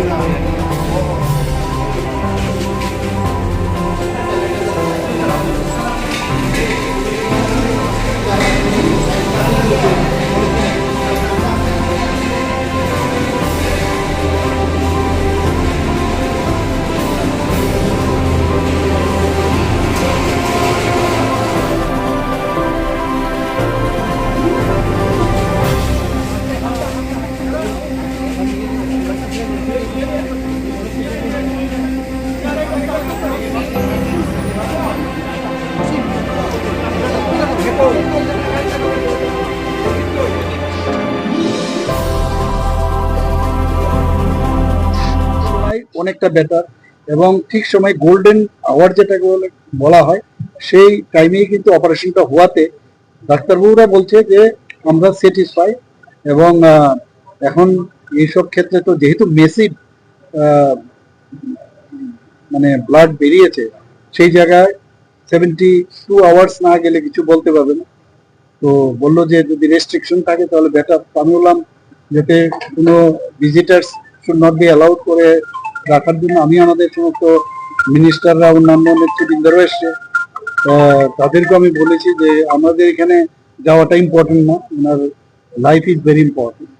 সময় অনেকটা বেটার এবং ঠিক সময় গোল্ডেন আওয়ার যেটাকে বলে- হয়, সেই টাইমেই কিন্তু অপারেশনটা হওয়াতে ডাক্তারবাবুরা বলছে যে আমরা স্যাটিসফাই এবং এখন এইসব ক্ষেত্রে তো যেহেতু মেসিভ মানে ব্লাড বেরিয়েছে, সেই জায়গায় সেভেন্টি টু আওয়ার্স না গেলে কিছু বলতে পারবে না। তো বলল যে যদি রেস্ট্রিকশন থাকে তাহলে বেটার আমি বললাম যাতে কোনো visitors should not be allowed করে রাখার জন্য আমি আমাদের সমস্ত মিনিস্টাররা অন্যান্য নেতৃবৃন্দরাও এসছে। তাদেরকে আমি বলেছি যে আমাদের এখানে যাওয়াটা ইম্পর্টেন্ট না। ওনার লাইফ ইজ ভেরি ইম্পর্টেন্ট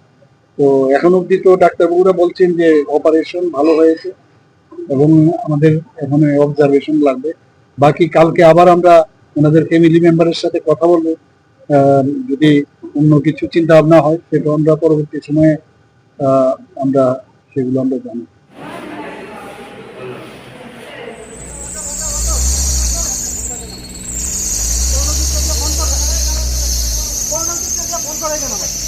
তো এখন অবধি তো ডাক্তারবাবুরা বলছেন যে অপারেশন ভালো হয়েছে এবং আমাদের এখানে অবজারভেশন লাগবে। বাকি কালকে আবার আমরা ওনাদের ফ্যামিলি মেম্বারের সাথে কথা বলব। যদি অন্য কিছু চিন্তা ভাবনা হয় সেটা আমরা পরবর্তী সময়ে আমরা সেগুলো আমরা জানি ফোন করে কেন